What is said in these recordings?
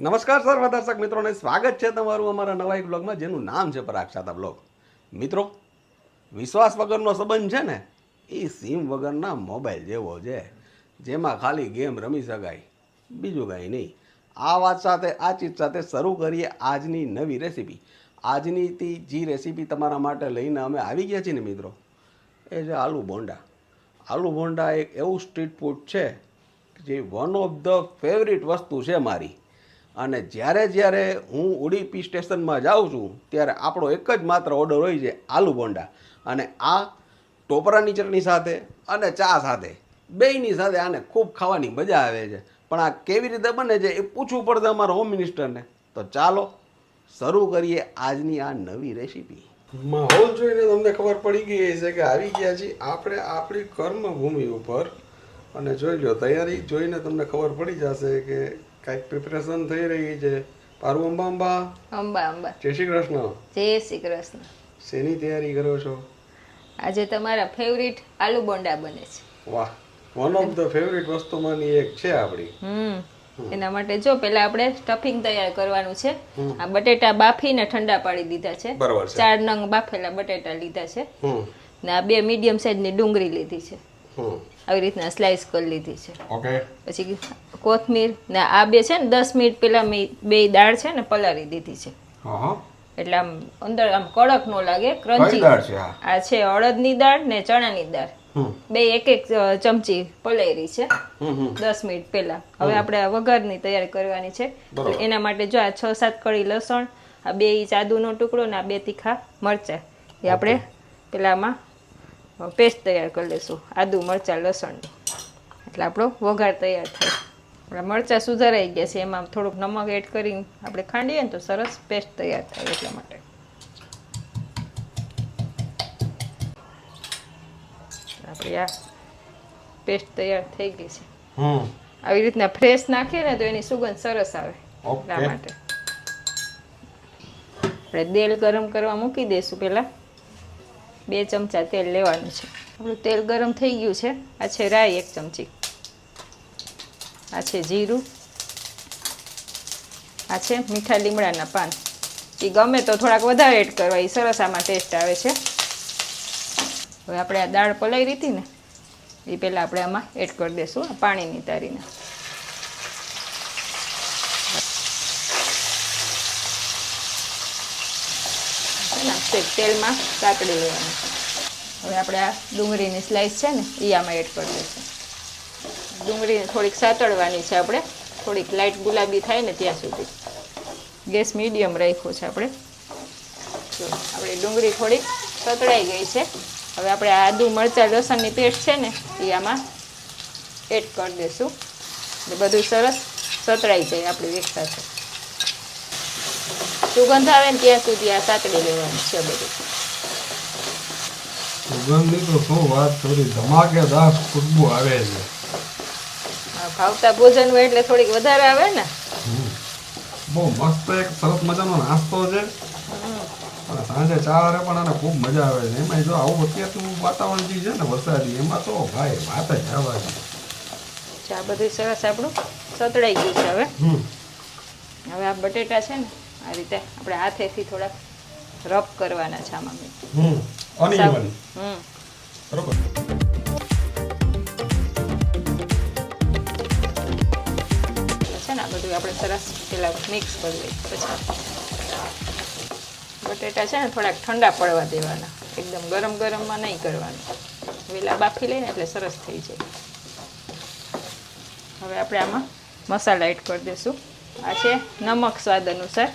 નમસ્કાર સર્વ દર્શક મિત્રોને. સ્વાગત છે તમારું અમારા નવા એક બ્લોગમાં, જેનું નામ છે પરાગ શાતા બ્લોગ. મિત્રો, વિશ્વાસ વગરનો સંબંધ છે ને, એ સિમ વગરના મોબાઈલ જેવો છે, જેમાં ખાલી ગેમ રમી શકાય, બીજું કાંઈ નહીં. આ વાત સાથે, આ ચીજ સાથે શરૂ કરીએ આજની નવી રેસીપી. આજની જે રેસીપી તમારા માટે લઈને અમે આવી ગયા છીએ ને, મિત્રો. એ છે આલુ બોંડા. આલુ બોંડા એક એવું સ્ટ્રીટ ફૂડ છે, જે વન ઓફ ધ ફેવરિટ વસ્તુ છે મારી. અને જ્યારે જ્યારે હું ઉડીપી સ્ટેશનમાં જાઉં છું, ત્યારે આપણો એક જ માત્ર ઓર્ડર હોય છે આલુ બોંડા અને આ ટોપરાની ચટણી સાથે અને ચા સાથે, બેયની સાથે આને ખૂબ ખાવાની મજા આવે છે. પણ આ કેવી રીતે બને છે એ પૂછવું પડશે અમારા હોમ મિનિસ્ટરને તો ચાલો, શરૂ કરીએ આજની આ નવી રેસીપી માહોલ જોઈને તમને ખબર પડી ગઈ છે કે આવી ગયા છીએ આપણે આપણી કર્મભૂમિ ઉપર. અને જોઈ લો, તૈયારી જોઈને તમને ખબર પડી જશે કે કાંઈક પ્રિપરેશન થઈ રહી છે. પારુ અંબા અંબા. અંબા અંબા. જય શ્રી કૃષ્ણ. જય શ્રી કૃષ્ણ. શેની તૈયારી કરો છો? આજે તમારા ફેવરિટ આલુ બોંડા બને છે. વાહ. વન ઓફ ધ ફેવરિટ વસ્તુમાંની એક છે આપણી. હમ. એના માટે જો પેલા આપણે સ્ટફિંગ તૈયાર કરવાનું છે. આ બટેટા બાફીને ઠંડા પાડી દીધા છે. બરાબર ચાર નંગ બાફેલા બટેટા લીધા છે. હમ. ને આ બે મીડિયમ સાઈઝની ડુંગળી લીધી છે. આવી રીતના સ્લાઇસ કરી લીધી છે. ઓકે પછી કોથમીર ને આ બે છે ને દસ મિનિટ પેલા મેં બે દાળ છે ને પલાળી દીધી છે. એટલે આમ અંદર આમ કડક નો લાગે ક્રન્ચી આ? છે અડદની દાળ ને ચણાની દાળ. બે એક એક ચમચી પલાયરી છે. દસ મિનિટ પહેલા. હવે આપણે વઘાર વઘારની તૈયારી કરવાની છે. એના માટે જો આ છ સાત કળી લસણ આ બે ઇંચ આદુનો ટુકડો ને આ બે તીખા મરચાં. એ આપણે પેલામાં પેસ્ટ તૈયાર કરી લઈશું આદુ મરચાં લસણનું એટલે આપણો વઘાર તૈયાર થાય. આપણા મરચાં સુધારાઈ ગયા છે. એમાં થોડુંક નમક એડ કરીને આપણે ખાંડીએ ને તો સરસ પેસ્ટ તૈયાર થાય એટલા માટે. આપણી આ પેસ્ટ તૈયાર થઈ ગઈ છે. હમ. આવી રીતના ફ્રેશ નાખીએ ને તો એની સુગંધ સરસ આવે. એટલા માટે. આપણે તેલ ગરમ કરવા મૂકી દઈશું પહેલાં. બે ચમચા તેલ લેવાનું છે. આપણું તેલ ગરમ થઈ ગયું છે. આ છે રાઈ એક ચમચી. આ છે જીરું. આ છે મીઠા લીમડાના પાન. એ ગમે તો થોડાક વધારે એડ કરવા એ સરસ આમાં ટેસ્ટ આવે છે. હવે આપણે આ દાળ પલાળી હતી ને એ પહેલાં આપણે આમાં એડ કરી દઈશું પાણીની તારીને. નાખશે તેલમાં સાતડી લેવાનું. હવે આપણે આ ડુંગળીની સ્લાઇસ છે ને એ આમાં એડ કરી દઈશું. ડુંગળીને થોડીક સાતળવાની છે આપણે. થોડીક લાઇટ ગુલાબી થાય ને ત્યાં સુધી. ગેસ મીડિયમ રાખ્યો છે આપણે. જો, આપણે ડુંગળી થોડીક સતળાઈ ગઈ છે. હવે આપણે આદુ મરચાં લસણની પેસ્ટ છે ને એ આમાં એડ કરી દઈશું. બધું સરસ સતળાઈ જાય આપણી એક સાથે સુગંધ આવે ને ત્યાં સુધી આ સાતડી લેવાની છે બધું. સુગંધી તો શું વાત થોડી ધમાકેદાર ખુશ્બુ આવે છે. આ ભાવતા ભોજન હોય એટલે થોડીક વધારે આવે ને. બહુ મસ્ત એક સરસ મજાનો નાસ્તો છે. અને સાંજે ચા વારે પણ આને ખૂબ મજા આવે છે. એમાં જો આવું અત્યારનું વાતાવરણ જે છે ને વરસાદી એમાં તો ભાઈ વાત જ છે ચા બધું સરસ આપણું સતળાઈ ગયું છે હવે. હવે આ બટેટા છે ને આ રીતે આપણે હાથેથી થોડાક રબ કરવાના છે આમાં હમ અનઇવન હમ. બરોબર. છે ને બધું આપણે સરસ પેલા મિક્સ કરી લઈએ. પછી બટેટા છે ને થોડાક ઠંડા પડવા દેવાના. એકદમ ગરમ ગરમમાં નહીં કરવાનું. વેલા બાફી લઈને એટલે સરસ થઈ જાય. હવે આપણે આમાં મસાલા એડ કરી દઈશું આ છે નમક સ્વાદ અનુસાર.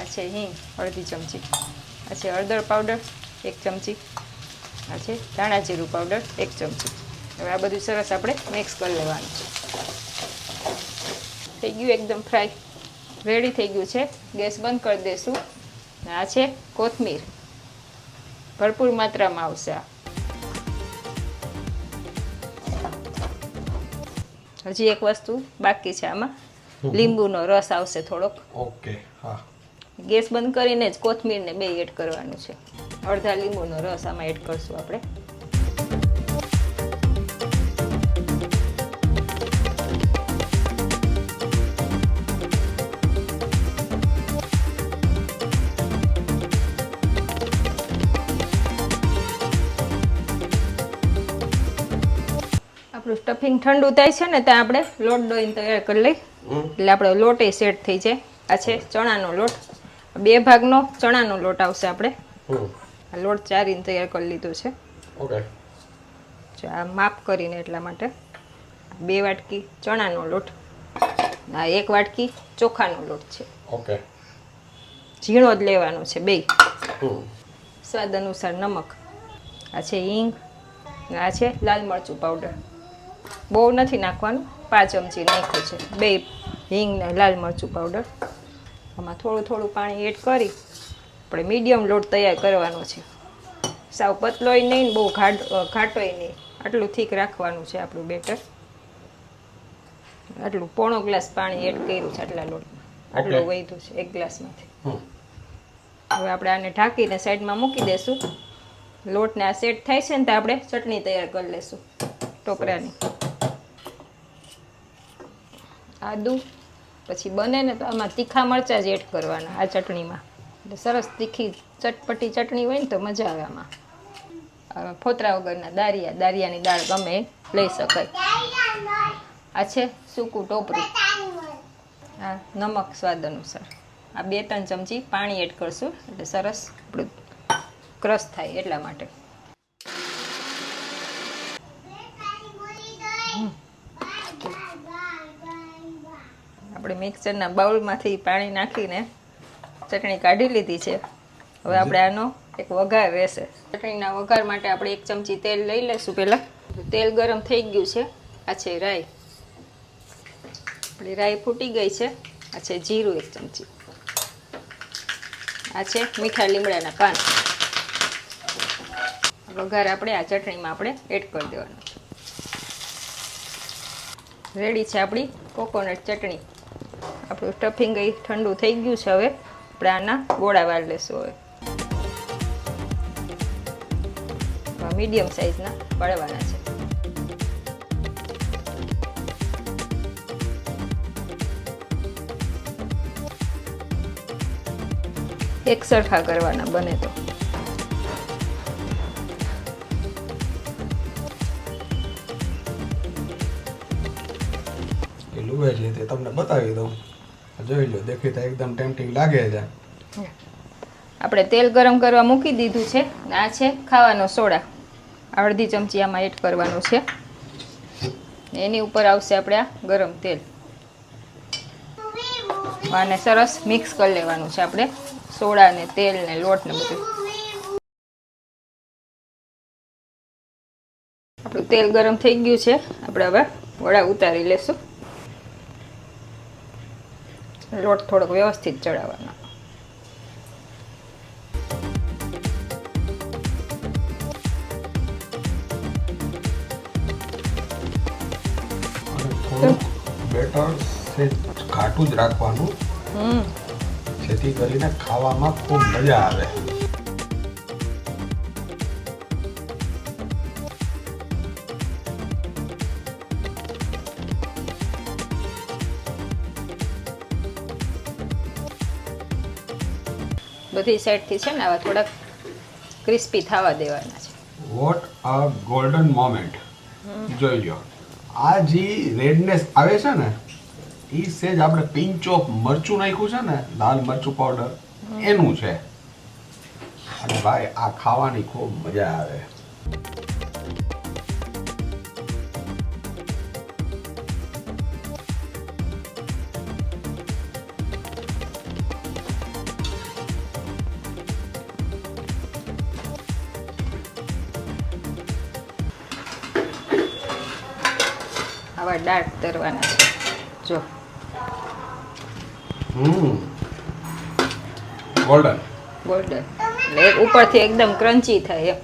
આ છે હિંગ અડધી ચમચી. આ છે હળદર પાવડર એક ચમચી. આ છે ધાણા જીરું પાવડર એક ચમચી. હવે આ બધું સરસ આપણે મિક્સ કરી લેવાનું છે. થઈ ગયું એકદમ ફ્રાય રેડી થઈ ગયું છે. ગેસ બંધ કરી દઈશું આ છે કોથમીર. ભરપૂર માત્રામાં આવશે આ. હજી એક વસ્તુ બાકી છે આમાં. લીંબુનો રસ આવશે થોડોક. ઓકે હા. ગેસ બંધ કરીને જ કોથમીરને બે એડ કરવાનું છે. અડધા લીંબુનો રસ આમાં એડ કરશું આપણે. આપણું સ્ટફિંગ ઠંડુ થાય છે ને ત્યાં આપણે લોટ દોઈને તૈયાર કરી લઈ એટલે આપણો લોટ એ સેટ થઈ જાય. આ છે ચણાનો લોટ. બે ભાગનો ચણાનો લોટ આવશે આપણે. આ લોટ ચારીને તૈયાર કરી લીધો છે. ઓકે. આ માપ કરીને એટલા માટે બે વાટકી ચણાનો લોટ આ એક વાટકી ચોખાનો લોટ છે. ઓકે. ઝીણો જ લેવાનો છે બે સ્વાદ અનુસાર નમક. આ છે હિંગ આ છે લાલ મરચું પાવડર બહુ નથી નાખવાનું પાંચ ચમચી નાખ્યું છે. બે હિંગ ને લાલ મરચું પાવડર આમાં થોડું થોડું પાણી એડ કરી આપણે મીડિયમ લોટ તૈયાર કરવાનો છે. સાવ પતલોય નહીં બહુ ઘાટ ઘાટોય નહીં. આટલું થીક રાખવાનું છે આપણું બેટર. આટલું પોણો ગ્લાસ પાણી એડ કર્યું છે આટલા લોટમાં. આટલું વધ્યું છે એક ગ્લાસમાંથી. હવે આપણે આને ઢાંકીને સાઈડમાં મૂકી દેશું. લોટને આ સેટ થાય છે ને તો આપણે ચટણી તૈયાર કરી લેશું. ટોપરાની આદુ. પછી બને ને તો આમાં તીખા મરચાં જ એડ કરવાના આ ચટણીમાં. એટલે સરસ તીખી ચટપટી ચટણી હોય ને તો મજા આવે આમાં. ફોતરા વગરના દારિયા, દારિયાની દાળ ગમે લઈ શકાય. આ છે સૂકું ટોપરું. આ નમક સ્વાદ અનુસાર. આ બે ત્રણ ચમચી પાણી એડ કરશું. એટલે સરસ આપણું ક્રશ થાય એટલા માટે. આપણે મિક્સરના બાઉલમાંથી પાણી નાખીને ચટણી કાઢી લીધી છે. હવે આપણે આનો એક વઘાર રહેશે. ચટણીના વઘાર માટે આપણે એક ચમચી તેલ લઈ લઈશું પહેલાં. તેલ ગરમ થઈ ગયું છે. આ છે રાઈ. આપણી રાઈ ફૂટી ગઈ છે. આ છે જીરું એક ચમચી. આ છે મીઠા લીમડાના પાન. વઘાર આપણે આ ચટણીમાં આપણે એડ કરી દેવાનું રેડી છે આપણી કોકોનટ ચટણી. આપણું સ્ટફિંગ એ ઠંડુ થઈ ગયું છે હવે. આપણે આના ગોળા વાળ લેશું હવે. મીડિયમ સાઇઝના વળવાના છે. એક સરખા કરવાના બને તો તમને બતાવી દઉં. જોઈ લો, દેખીતા એકદમ ટેમ્પટિંગ લાગે છે. આપણે તેલ ગરમ કરવા મૂકી દીધું છે. આ છે ખાવાનો સોડા. અડધી ચમચી આમાં એડ કરવાનું છે. એની ઉપર આવશે આપણે આ ગરમ તેલ. આને સરસ મિક્સ કરી લેવાનું છે આપણે. સોડા ને તેલ ને લોટ ને બધું. આપણું તેલ ગરમ થઈ ગયું છે. આપણે હવે વડા ઉતારી લેશું. લોટ થોડોક વ્યવસ્થિત ચડાવવાનો. બેટર સેજ ઘાટું જ રાખવાનું. જેથી કરીને ખાવામાં ખૂબ મજા આવે. બધી સાઈડથી છે ને આવા થોડાક ક્રિસ્પી થવા દેવાના છે. વોટ અ ગોલ્ડન મોમેન્ટ જોઈ લો આ જે રેડનેસ આવે છે ને એ સેજ આપણે પિંચ ઓફ મરચું નાખ્યું છે ને, લાલ મરચું પાવડર એનું છે. અને ભાઈ, આ ખાવાની ખૂબ મજા આવે. આવા ડાર્ક તરવાના છે જો. હમ. ગોલ્ડન ગોલ્ડન એટલે ઉપરથી એકદમ ક્રન્ચી થાય એમ.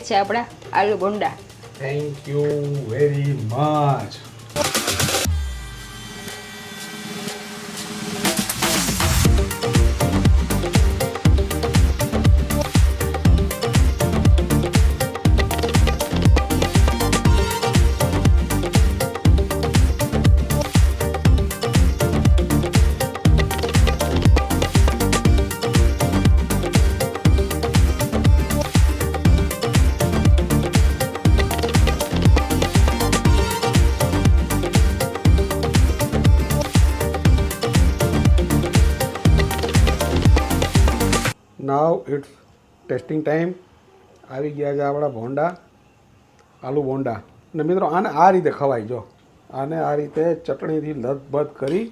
છે આપણા આલુ ભૂંડા. Thank you very much it's tasting time આવી ગયા છે આપણા ભોંડા, આલુ ભોંડા. અને મિત્રો, આને આ રીતે ખવાય, જો. આને આ રીતે ચટણીથી લથબથ કરી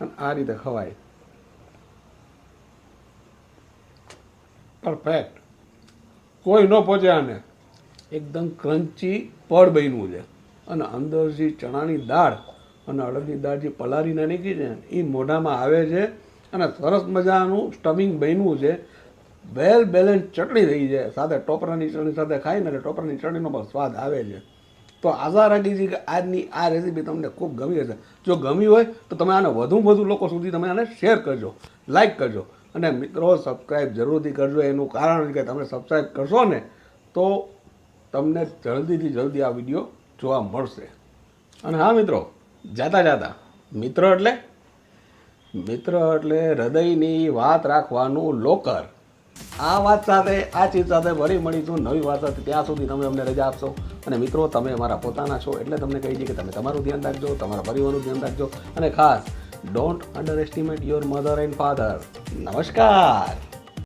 અને આ રીતે ખવાય. પરફેક્ટ કોઈ ન પહોંચે આને. એકદમ ક્રન્ચી પડ બન્યું છે. અને અંદર જે ચણાની દાળ અને અડદની દાળ જે પલાળીને નીકળી છે એ મોઢામાં આવે છે અને સરસ મજાનું સ્ટમિંગ બન્યું છે. વેલ બેલેન્સ ચટણી થઈ છે. સાથે ટોપરાની ચટણી સાથે ખાઈને એટલે ટોપરાની ચટણીનો પણ સ્વાદ આવે છે. તો આશા રાખી છે કે આજની આ રેસીપી તમને ખૂબ ગમી હશે. જો ગમી હોય તો તમે આને વધુ વધુ લોકો સુધી તમે આને શેર કરજો લાઇક કરજો. અને મિત્રો સબસ્ક્રાઈબ જરૂરથી કરજો. એનું કારણ કે તમે સબસ્ક્રાઈબ કરશો ને, તો તમને જલ્દીથી જલ્દી આ વીડિયો જોવા મળશે. અને હા મિત્રો, જાતા જાતા. મિત્ર એટલે? મિત્ર એટલે હૃદયની વાત રાખવાનું લોકર. આ વાત સાથે, આ ચીજ સાથે વળી મળીશું નવી વાત સાથે. ત્યાં સુધી તમે અમને રજા આપશો. અને મિત્રો, તમે અમારા પોતાના છો એટલે તમને કહી છે કે તમે તમારું ધ્યાન રાખજો, તમારા પરિવારનું ધ્યાન રાખજો. અને ખાસ don't underestimate your mother and father નમસ્કાર.